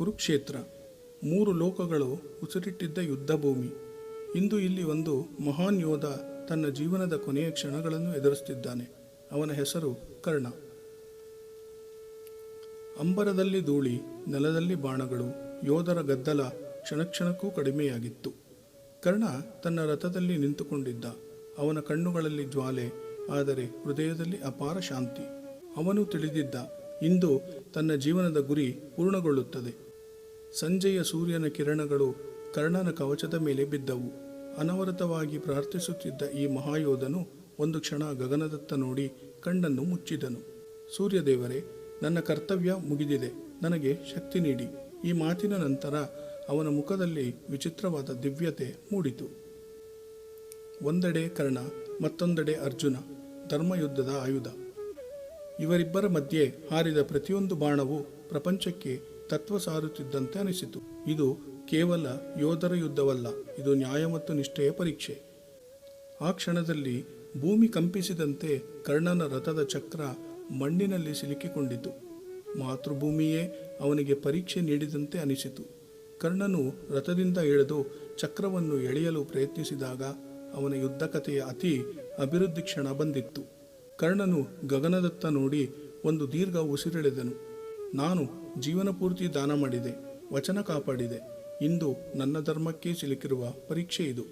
ಕುರುಕ್ಷೇತ್ರ. ಮೂರು ಲೋಕಗಳು ಉಸಿರಿಟ್ಟಿದ್ದ ಯುದ್ಧಭೂಮಿ. ಇಂದು ಇಲ್ಲಿ ಒಂದು ಮಹಾನ್ ಯೋಧ ತನ್ನ ಜೀವನದ ಕೊನೆಯ ಕ್ಷಣಗಳನ್ನು ಎದುರಿಸುತ್ತಿದ್ದಾನೆ. ಅವನ ಹೆಸರು ಕರ್ಣ. ಅಂಬರದಲ್ಲಿ ಧೂಳಿ, ನೆಲದಲ್ಲಿ ಬಾಣಗಳು, ಯೋಧರ ಗದ್ದಲ ಕ್ಷಣಕ್ಷಣಕ್ಕೂ ಕಡಿಮೆಯಾಗಿತ್ತು. ಕರ್ಣ ತನ್ನ ರಥದಲ್ಲಿ ನಿಂತುಕೊಂಡಿದ್ದ. ಅವನ ಕಣ್ಣುಗಳಲ್ಲಿ ಜ್ವಾಲೆ, ಆದರೆ ಹೃದಯದಲ್ಲಿ ಅಪಾರ ಶಾಂತಿ. ಅವನು ತಿಳಿದಿದ್ದ, ಇಂದು ತನ್ನ ಜೀವನದ ಗುರಿ ಪೂರ್ಣಗೊಳ್ಳುತ್ತದೆ. ಸಂಜೆಯ ಸೂರ್ಯನ ಕಿರಣಗಳು ಕರ್ಣನ ಕವಚದ ಮೇಲೆ ಬಿದ್ದವು. ಅನವರತವಾಗಿ ಪ್ರಾರ್ಥಿಸುತ್ತಿದ್ದ ಈ ಮಹಾಯೋಧನು ಒಂದು ಕ್ಷಣ ಗಗನದತ್ತ ನೋಡಿ ಕಣ್ಣನ್ನು ಮುಚ್ಚಿದನು. ಸೂರ್ಯದೇವರೇ, ನನ್ನ ಕರ್ತವ್ಯ ಮುಗಿದಿದೆ. ನನಗೆ ಶಕ್ತಿ ನೀಡಿ. ಈ ಮಾತಿನ ನಂತರ ಅವನ ಮುಖದಲ್ಲಿ ವಿಚಿತ್ರವಾದ ದಿವ್ಯತೆ ಮೂಡಿತು. ಒಂದೆಡೆ ಕರ್ಣ, ಮತ್ತೊಂದೆಡೆ ಅರ್ಜುನ, ಧರ್ಮಯುದ್ಧದ ಆಯುಧ. ಇವರಿಬ್ಬರ ಮಧ್ಯೆ ಹಾರಿದ ಪ್ರತಿಯೊಂದು ಬಾಣವು ಪ್ರಪಂಚಕ್ಕೆ ತತ್ವ ಸಾರುತ್ತಿದ್ದಂತೆ ಅನಿಸಿತು. ಇದು ಕೇವಲ ಯೋಧರ ಯುದ್ಧವಲ್ಲ, ಇದು ನ್ಯಾಯ ಮತ್ತು ನಿಷ್ಠೆಯ ಪರೀಕ್ಷೆ. ಆ ಕ್ಷಣದಲ್ಲಿ ಭೂಮಿ ಕಂಪಿಸಿದಂತೆ ಕರ್ಣನ ರಥದ ಚಕ್ರ ಮಣ್ಣಿನಲ್ಲಿ ಸಿಲುಕಿಕೊಂಡಿತು. ಮಾತೃಭೂಮಿಯೇ ಅವನಿಗೆ ಪರೀಕ್ಷೆ ನೀಡಿದಂತೆ ಅನಿಸಿತು. ಕರ್ಣನು ರಥದಿಂದ ಇಳಿದು ಚಕ್ರವನ್ನು ಎಳೆಯಲು ಪ್ರಯತ್ನಿಸಿದಾಗ ಅವನ ಯುದ್ಧ ಕಥೆಯ ಅತಿ ಅಭಿವೃದ್ಧಿ ಕ್ಷಣ ಬಂದಿತ್ತು. ಕರ್ಣನು ಗಗನದತ್ತ ನೋಡಿ ಒಂದು ದೀರ್ಘ ಉಸಿರೆಳೆದನು. ನಾನು ಜೀವನ ಪೂರ್ತಿ ದಾನ ಮಾಡಿದೆ, ವಚನ ಕಾಪಾಡಿದೆ. ಇಂದು ನನ್ನ ಧರ್ಮಕ್ಕೆ ಸಿಲುಕಿರುವ ಪರೀಕ್ಷೆ ಇದು.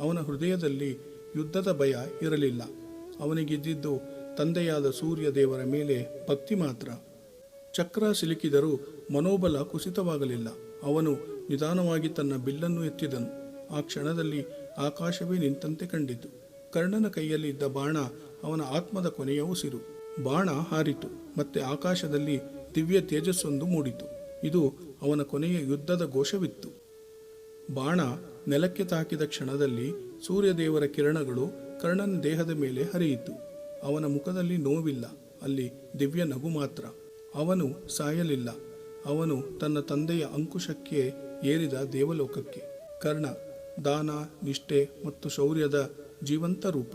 ಅವನ ಹೃದಯದಲ್ಲಿ ಯುದ್ಧದ ಭಯ ಇರಲಿಲ್ಲ. ಅವನಿಗಿದ್ದಿದ್ದು ತಂದೆಯಾದ ಸೂರ್ಯ ದೇವರ ಮೇಲೆ ಭಕ್ತಿ ಮಾತ್ರ. ಚಕ್ರ ಸಿಲುಕಿದರೂ ಮನೋಬಲ ಕುಸಿತವಾಗಲಿಲ್ಲ. ಅವನು ನಿಧಾನವಾಗಿ ತನ್ನ ಬಿಲ್ಲನ್ನು ಎತ್ತಿದನು. ಆ ಕ್ಷಣದಲ್ಲಿ ಆಕಾಶವೇ ನಿಂತಂತೆ ಕಂಡಿತು. ಕರ್ಣನ ಕೈಯಲ್ಲಿ ಇದ್ದ ಬಾಣ ಅವನ ಆತ್ಮದ ಕೊನೆಯ ಉಸಿರು. ಬಾಣ ಹಾರಿತು, ಮತ್ತೆ ಆಕಾಶದಲ್ಲಿ ದಿವ್ಯ ತೇಜಸ್ಸೊಂದು ಮೂಡಿತು. ಇದು ಅವನ ಕೊನೆಯ ಯುದ್ಧದ ಘೋಷವಿತ್ತು. ಬಾಣ ನೆಲಕ್ಕೆ ತಾಕಿದ ಕ್ಷಣದಲ್ಲಿ ಸೂರ್ಯದೇವರ ಕಿರಣಗಳು ಕರ್ಣನ ದೇಹದ ಮೇಲೆ ಹರಿಯಿತು. ಅವನ ಮುಖದಲ್ಲಿ ನೋವಿಲ್ಲ, ಅಲ್ಲಿ ದಿವ್ಯ ನಗು ಮಾತ್ರ. ಅವನು ಸಾಯಲಿಲ್ಲ. ಅವನು ತನ್ನ ತಂದೆಯ ಅಂಕುಶಕ್ಕೆ ಏರಿದ ದೇವಲೋಕಕ್ಕೆ. ಕರ್ಣ, ದಾನ, ನಿಷ್ಠೆ ಮತ್ತು ಶೌರ್ಯದ ಜೀವಂತ ರೂಪ.